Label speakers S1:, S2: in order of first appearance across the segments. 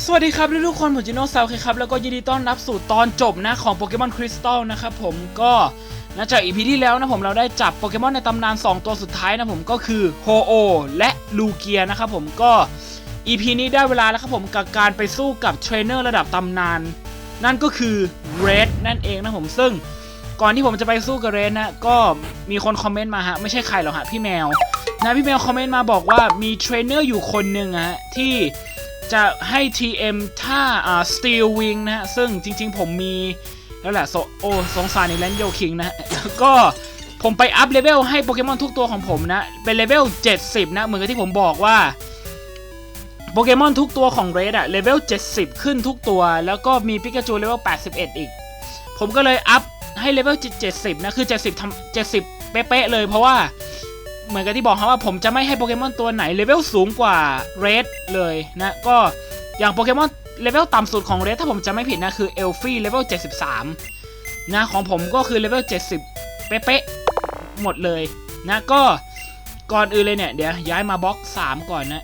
S1: สวัสดีครับทุกคนผมจิโน่ซาวครับแล้วก็ยินดีต้อนรับสู่ตอนจบนะของโปเกมอนคริสตัลนะครับผมก็นะจากอีพีที่แล้วนะผมเราได้จับโปเกมอนในตำนาน 2 ตัวสุดท้ายนะผมก็คือโฮโอและลูเกียนะครับผมก็อีพีนี้ได้เวลาแล้วครับผมกับการไปสู้กับเทรนเนอร์ระดับตำนาน นั่นก็คือเรดนั่นเองนะผมซึ่งก่อนที่ผมจะไปสู้กับเรนนะก็มีคนคอมเมนต์มาฮะไม่ใช่ใครหรอกฮะพี่แมวนะพี่แมวคอมเมนต์มาบอกว่ามีเทรนเนอร์อยู่คนหนึ่งฮะที่ จะให้ TM ท่าอ่า Steel Wing นะฮะ ซึ่งจริง ๆ ผมมีแล้วแหละโซโอสงสารในแลนโยคิงนะแล้วก็ผมไปอัพเลเวลให้โปเกมอนทุกตัวของผมนะ เป็นเลเวล 70 นะ เหมือนกับที่ผมบอกว่าโปเกมอนทุกตัวของเรดอะเลเวล 70 ขึ้นทุกตัว แล้วก็มีปิกาจูเลเวล 81 อีก ผมก็เลยอัพให้เลเวล 70 นะ คือ 70ทำ70 เป๊ะๆเลยเพราะว่า เหมือนกับที่บอกครับว่าผมจะไม่ให้โปเกมอนตัวไหนเลเวลสูงกว่าเรดเลยนะก็อย่างโปเกมอนเลเวลต่ำสุดของเรดถ้าผมจะไม่ผิดนะคือเอลฟี่เลเวล73 นะของผมก็คือเลเวล70 เป๊ะๆหมดเลยนะก็ก่อนอื่นเลยเนี่ยเดี๋ยวย้ายมาบล็อก 3 ก่อนนะ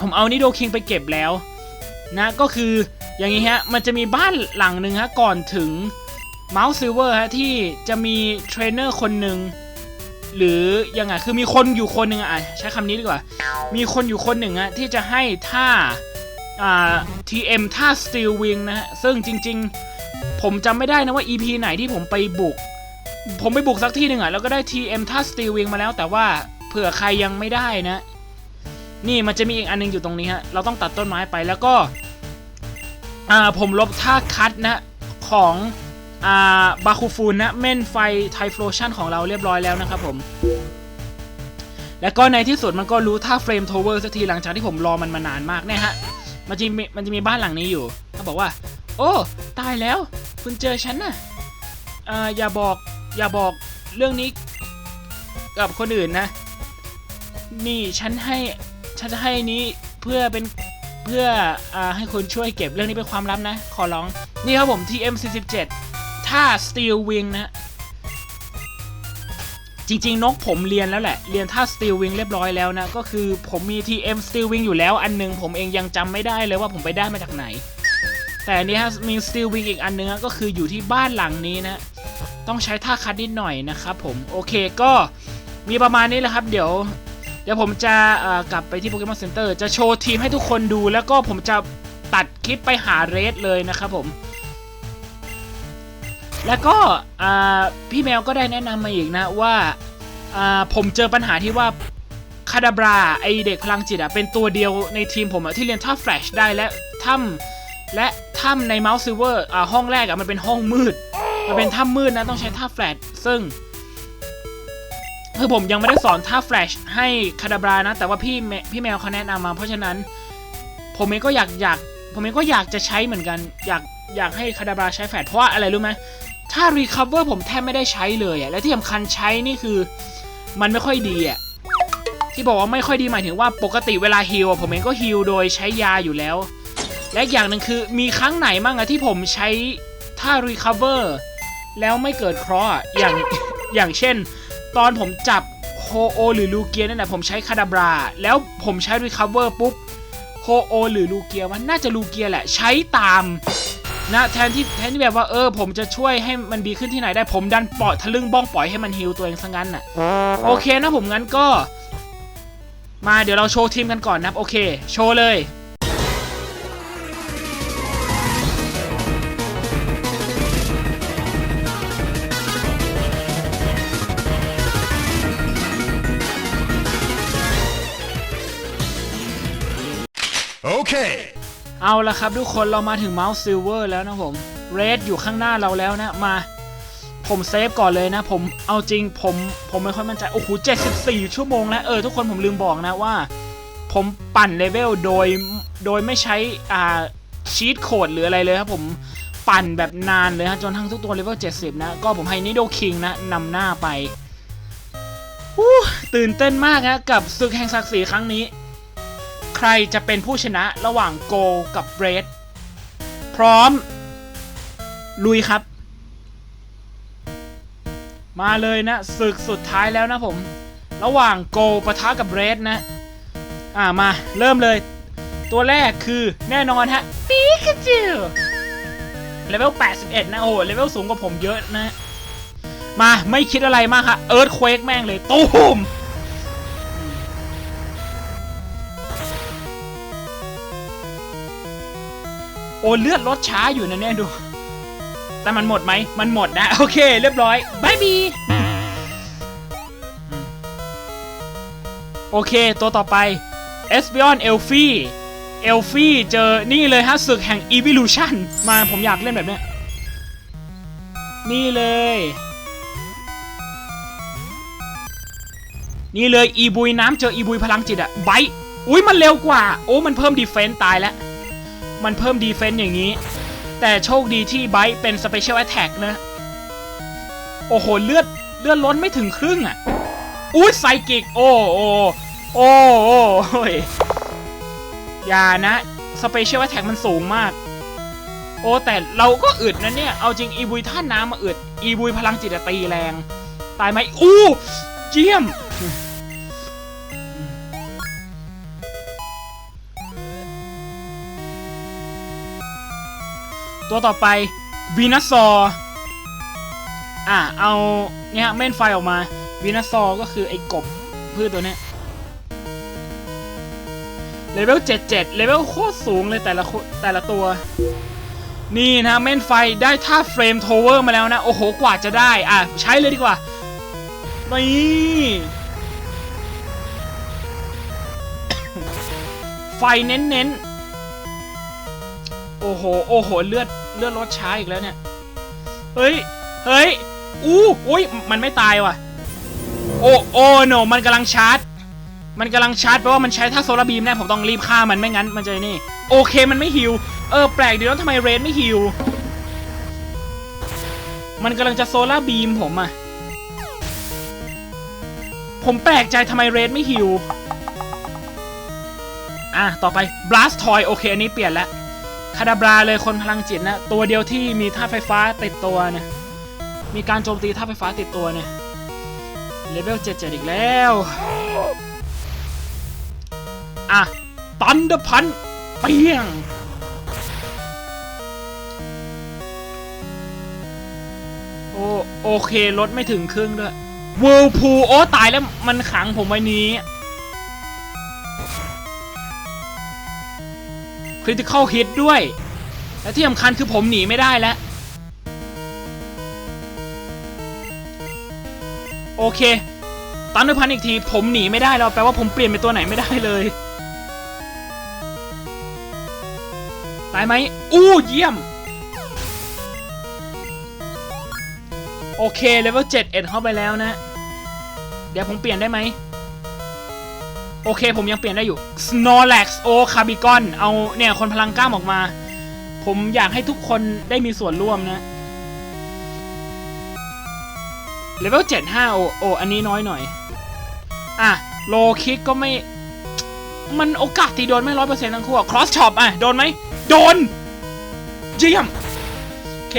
S1: ผมเอานิโดคิงไปเก็บแล้วนะก็คืออย่างนี้ฮะ มันจะมีบ้านหลังหนึ่งฮะ ก่อนถึงเมาส์ซิลเวอร์ฮะ ที่จะมีเทรนเนอร์คนหนึ่ง หรือยังไงคือมีคนอยู่คนหนึ่งอะใช้คำนี้ดีกว่า มีคนอยู่คนหนึ่งอะที่จะให้ท่าอ่า TM ท่า Steel Wing นะฮะซึ่งจริง ๆ ผมจำไม่ได้นะว่า EP ไหนที่ผมไปบุก ผมไปบุกสักที่หนึ่งอะแล้วก็ได้ TM ท่า Steel Wing มาแล้ว แต่ว่าเผื่อใครยังไม่ได้นะ นี่มันจะมีอีกอันนึงอยู่ตรงนี้ฮะเราต้องตัดต้นไม้ไปแล้วก็อ่าผมลบท่าคัดนะของ บาคูฟูนนะเม่นไฟไทโฟลชันของเราเรียบร้อยแล้วนะครับผม แล้วก็ในที่สุดมันก็รู้ท่าเฟรมโทเวอร์สักทีหลังจากที่ผมรอมันมานานมากเนี่ยฮะ มันจะมีมันจะมีบ้านหลังนี้อยู่เขาบอกว่า โอ้ ตายแล้ว คุณเจอฉันนะอ่าอย่าบอกอย่าบอกเรื่องนี้กับคนอื่นนะ นี่ฉันให้ฉันจะให้นี้เพื่อเป็นเพื่ออาให้คุณช่วยเก็บเรื่องนี้เป็นความลับนะ ขอร้อง นี่ครับผม TM 47 ท่า Steel Wing นะ จริงๆนกผมเรียนแล้วแหละ เรียนท่า Steel Wing เรียบร้อยแล้วนะ ก็คือผมมี TM Steel Wing อยู่แล้ว อันหนึงผมเองยังจำไม่ได้เลยว่าผมไปได้มาจากไหน แต่นี้ฮะมี Steel Wing อีกอันหนึงก็คืออยู่ที่บ้านหลังนี้นะ ต้องใช้ท่าคัดนิดหน่อยนะครับผม โอเคก็มีประมาณนี้แหละครับ เดี๋ยวเดี๋ยวผมจะกลับไปที่โปเกมอนเซ็นเตอร์จะโชว์ทีมให้ทุกคนดู แล้วก็ผมจะตัดคลิปไปหาเรดเลยนะครับผม แล้วก็พี่แมวก็ได้แนะนำมาอีกนะว่าผมเจอปัญหาที่ว่าคาดาบราไอเด็กพลังจิตอะเป็นตัวเดียวในทีมผมอะที่เรียนท่าแฟลชได้และถ้ำและถ้ำในเมาส์ซิเวอร์อ่าห้องแรกอะมันเป็นห้องมืด มันเป็นถ้ำมืดนะต้องใช้ท่าแฟลชซึ่งคือผมยังไม่ได้สอนท่าแฟลชให้คาดาบรานะ แต่ว่าพี่แมพี่แมวเขาแนะนำมา เพราะฉะนั้น ผมเองก็อยากอยาก ผมเองก็อยากจะใช้เหมือนกัน อยากอยากให้คาดาบราใช้แฟลชเพราะว่าอะไรรู้ไหม ถ้า recover ผมแทบไม่ได้ใช้เลยอะและที่สำคัญใช้นี่คือ มันไม่ค่อยดีอะที่บอกว่าไม่ค่อยดีหมายถึงว่าปกติเวลาฮิลผมเองก็ฮิลโดยใช้ยาอยู่แล้ว และอย่างหนึ่งคือมีครั้งไหนมั่งอะที่ผมใช้ท่า recover แล้วไม่เกิดเคราะห์อย่างอย่างเช่น ตอนผมจับโฮโอหรือลูเกียนั่นแหละผมใช้คาดาบราแล้วผมใช้ recover ปุ๊บโฮโอหรือลูเกียมันน่าจะลูเกียแหละใช้ตาม นะแทนที่แทนที่แบบว่าเออ ผมจะช่วยให้มันดีขึ้นที่ไหนได้ผมดันปล่อยทะลึ่งบ้องปล่อยให้มันฮิลตัวเองซะงั้นน่ะโอเคนะผมงั้นก็ มาเดี๋ยวเราโชว์ทีมกันก่อนนะครับโอเค โชว์เลย
S2: Okay.
S1: เอาละครับทุกคนเรามาถึงเมาส์ซิลเวอร์แล้วนะผมเรดอยู่ข้างหน้าเราแล้วนะมา ผมเซฟก่อนเลยนะ ผมเอาจริงผมผมไม่ค่อยมั่นใจ โอ้โห74 ชั่วโมงแล้วเออทุกคนผมลืมบอกนะว่า ผมปั่นเลเวลโดยโดยไม่ใช้อ่าชีตโคดหรืออะไรเลยครับผมปั่นแบบนานเลยฮะจนทั้งทุกตัวเลเวล70 นะ ก็ผมให้นิโดคิงนะนำหน้าไปตื่นเต้นมากนะกับศึกแห่งศักดิ์ศรีครั้งนี้ ใครจะเป็นผู้ชนะระหว่างโกกับเบรดพร้อม ลุยครับ มาเลยนะศึกสุดท้ายแล้วนะผม ระหว่างโกปะทะกับเบรดนะ อ่ามาเริ่มเลย ตัวแรกคือแน่นอนฮะปีกาจูเลเวล 81 นะโอ้เลเวลสูงกว่าผมเยอะนะ มาไม่คิดอะไรมากครับเอิร์ธเควกแม่งเลยตูม โอ้เลือดลดช้าอยู่นะเนี่ยดู แต่มันหมดไหม มันหมดนะ โอเค เรียบร้อยบายบีโอเค ตัวต่อไป e s p i o n e l f i e l f i เอลฟี่เจอนี่เลยฮะศึกแห่ง Evolution มาผมอยากเล่นแบบเนี้ยนี่เลย นี่เลยอีบุยน้ำเจออีบุยพลังจิตอะไบอุ้ยมันเร็วกว่า โอ้มันเพิ่มดีเฟนต์ตายแล้ว มันเพิ่มดีเฟนต์อย่างนี้ แต่โชคดีที่ไบต์เป็นสเปเชียลแอ t แทกนะ โอ้โห เลือดเลือดล้นไม่ถึงครึ่งอะอุ้ยไซกิก โอ้โอ้โอ้โอ้ยอย่านะสเปเชียลแอ t แทกมันสูงมาก โอ้แต่เราก็อึดนะเนี่ย เอาจริงอีบุยท่าน้ำมาอึด อีบุยพลังจิตอะตีแรง ตายไหมอู้เจียม ตัวต่อไปวีนัสซออะเอาเนี่ยเม่นไฟออกมาวีนัสซอก็คือไอ้กบพืชตัวเนี้ยเลเวล77เลเวลโคตรสูงเลยแต่ละแต่ละตัว นี่นะเม่นไฟได้ท่าเฟรมโทเวอร์มาแล้วนะ โอ้โหกว่าจะได้ อะ ใช้เลยดีกว่านี่ไฟเน้นๆ โอ้โห โอ้โห เลือด เลือดลดช้าอีกแล้วเนี่ย เฮ้ย เฮ้ย อู้อุ้ย มันไม่ตายว่ะ โอ้โอ้โนมันกำลังชาร์จ มันกำลังชาร์จแปลว่ามันใช้ท่าโซลาร์บีมแน่ผมต้องรีบฆ่ามันไม่งั้นมันจะนี่ โอเคมันไม่ฮิว เออแปลกดีแล้วทำไมเรนไม่ฮิว มันกำลังจะโซลาร์บีมผมอะผมแปลกใจทำไมเรนไม่ฮิว อะ ต่อไป Blast Toy โอเค อันนี้เปลี่ยนแล้ว คาดาบราเลยคนพลังจิตนะ ตัวเดียวที่มีธาไฟฟ้าติดตัวเนี่ยมีการโจมตีธาไฟฟ้าติดตัวเนี่ยเลเวล77อีกแล้ว อะ ตันเดอพันเปียงโอโอเคลดไม่ถึงครึ่งด้วย w ว r l p o o l โอ้ ตายแล้วมันขังผมไว้นี้ Critical Hit ด้วย และที่สำคัญคือผมหนีไม่ได้แล้ว โอเคตันด้วยพันอีกทีผมหนีไม่ได้แล้วแปลว่าผมเปลี่ยนเป็นตัวไหนไม่ได้เลย ตายไหมอู้เยี่ยม โอเคเลเวล7เอ็ดเข้าไปแล้วนะ เดี๋ยวผมเปลี่ยนได้ไหม โอเคผมยังเปลี่ยนได้อยู่ Snorlax โอคาบิกอนเอาเนี่ยคนพลังกล้ามออกมา ผมอยากให้ทุกคนได้มีส่วนร่วมนะเลเวล75โอโออันนี้น้อยหน่อย อะโลคิกก็ไม่ มันโอกาสตีโดนไม่ร้อยเปอร์เซ็นต์ทั้งคู่ครอสช็อปอะ โดนไหม โดน เยี่ยม โอเค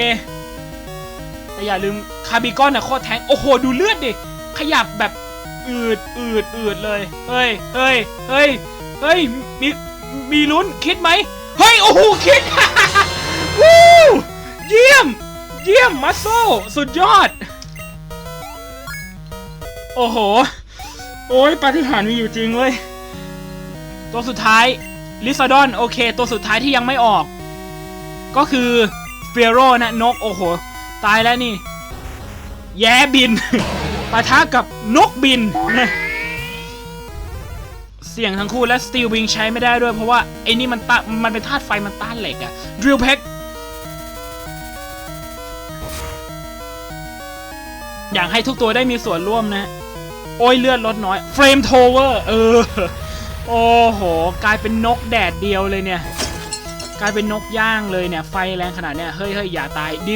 S1: แต่อย่าลืมคาร์บิกอนนะโคตรแทง โอ้โห ดูเลือดดิ ขยับแบบ อืดอืดอืดเลย เฮ้ยเฮ้ยเฮ้ยเฮ้ยมีมีลุ้นคิดไหมเฮ้ย โอ้โหคิดวู้เยี่ยม เยี่ยม มัสโซสุดยอด โอ้โห โอ้ยปาฏิหาริย์มีอยู่จริงเว้ย ตัวสุดท้าย ลิซาดอน โอเค ตัวสุดท้ายที่ยังไม่ออก ก็คือเฟโรนะ นก โอ้โห ตายแล้วนี่ แย้บิน ปะทะกับนกบินเสี่ยงทั้งคู่และสตีลวิงใช้ไม่ได้ด้วย เพราะว่าไอ้นี่มันตมันเป็นธาตุไฟมันต้านเหล็กอะดริลเพกอยากให้ทุกตัวได้มีส่วนร่วมนะ โอ้ยเลือดลดน้อยเฟรมโทเวอร์เออ โอ้โห กลายเป็นนกแดดเดียวเลยเนี่ย กลายเป็นนกย่างเลยเนี่ยไฟแรงขนาดเนี้ยเฮ้ยเฮ้ยอย่าตายดิ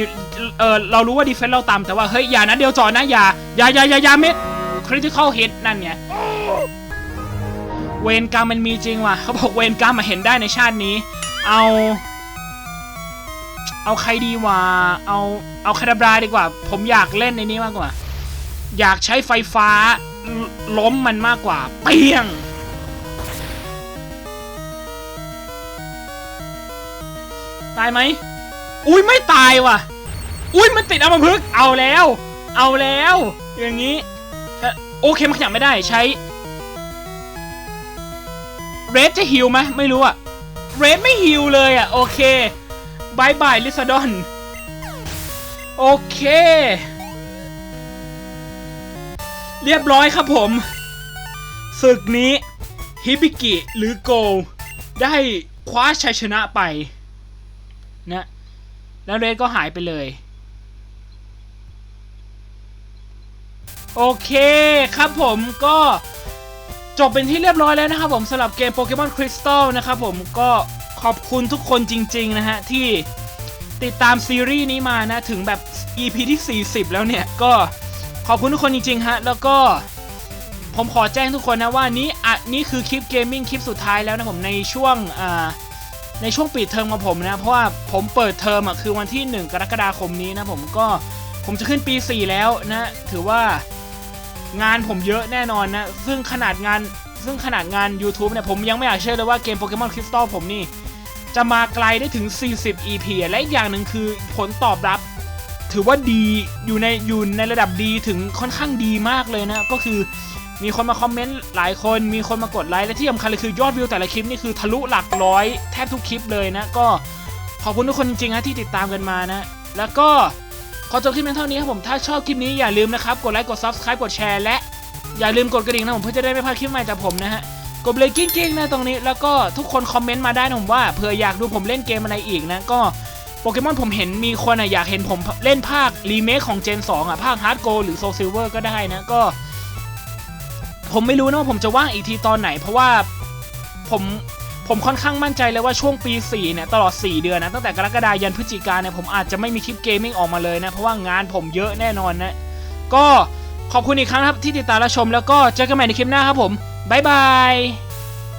S1: เออเรารู้ว่าดีเฟนส์เราต่ำแต่ว่าเฮ้ยอย่านะเดียวจอดนะอย่าอย่าอย่าอย่าอย่าเม็ดคริติคอลฮิตนั่นไงเวรกรรมมันมีจริงว่ะเขาบอกเวรกรรมมาเห็นได้ในชาตินี้ เอา เอาใครดีวะเอาเอาคาราบราดีกว่า ผมอยากเล่นในนี้มากกว่า อยากใช้ไฟฟ้าลล้มมันมากกว่า เปี้ยง ตายไหมอุ้ยไม่ตายว่ะ อุ้ยมันติดอัมพฤกษ์เอาแล้ว เอาแล้ว อย่างนี้โอเคมันขยับไม่ได้ใช้เรดจะฮิวไหมไม่รู้อะเรดไม่ฮิวเลยอะโอเคบายบายลิซาดอนโอเค เรียบร้อยครับผมศึกนี้ฮิบิกิหรือโก ได้คว้าชัยชนะไป นะแล้วเรดก็หายไปเลย โอเคครับผมก็จบเป็นที่เรียบร้อยแล้วนะครับผมสำหรับเกมโปเกมอนคริสตัลนะครับผมก็ขอบคุณทุกคนจริง ๆ นะฮะ ที่ติดตามซีรีส์นี้มานะ ถึงแบบ EP ที่ 40 แล้วเนี่ย ก็ขอบคุณทุกคนจริง ๆ ฮะ แล้วก็ผมขอแจ้งทุกคนนะว่านี้อะนี่คือคลิปเกมมิ่งคลิปสุดท้ายแล้วนะผมในช่วงอ่า ในช่วงปิดเทอมของผมนะ เพราะว่าผมเปิดเทอมอะคือวันที่ 1 กรกฎาคมนี้นะผมก็ผมจะขึ้นปี 4 แล้วนะถือว่างานผมเยอะแน่นอนนะ ซึ่งขนาดงานซึ่งขนาดงาน YouTube เนี่ยผมยังไม่อยากเชื่อเลยว่าเกมโปเกมอนคริสตัลผมนี่ จะมาไกลได้ถึง 40 EP อะและอีกอย่างหนึ่งคือผลตอบรับ ถือว่าดีอยู่ในอยู่ในระดับดีถึงค่อนข้างดีมากเลยนะ ก็คือ มีคนมาคอมเมนต์หลายคน มีคนมากดไลค์ และที่สำคัญเลยคือยอดวิวแต่ละคลิปนี่คือทะลุหลักร้อยแทบทุกคลิปเลยนะ ก็ขอบคุณทุกคนจริงๆนะที่ติดตามกันมานะ แล้วก็ขอจบคลิปเพียงเท่านี้ครับผม ถ้าชอบคลิปนี้อย่าลืมนะครับ กดไลค์ กด Subscribe กดแชร์ และอย่าลืมกดกระดิ่งนะผมเพื่อจะได้ไม่พลาดคลิปใหม่จากผมนะฮะ กดเลยกิ้งๆนะตรงนี้ แล้วก็ทุกคนคอมเมนต์มาได้นะผมว่าเผื่ออยากดูผมเล่นเกมอะไรอีกนะ ก็โปเกมอนผมเห็นมีคนอะอยากเห็นผมเล่นภาครีเมคของเจน2อะภาคฮาร์ดโกหรือโซซิลเวอร์ก็ได้นะก็ ผมไม่รู้นะว่าผมจะว่างอีกทีตอนไหน เพราะว่าผมผมค่อนข้างมั่นใจเลยว่าช่วงปี 4 เนี่ย ตลอด 4 เดือนนะ ตั้งแต่กรกฎายันพฤศจิกาเนี่ย ผมอาจจะไม่มีคลิปเกมมิ่งออกมาเลยนะ เพราะว่างานผมเยอะแน่นอนนะ ก็ขอบคุณอีกครั้งครับที่ติดตามและชม แล้วก็เจอกันใหม่ในคลิปหน้าครับผม บ๊ายบาย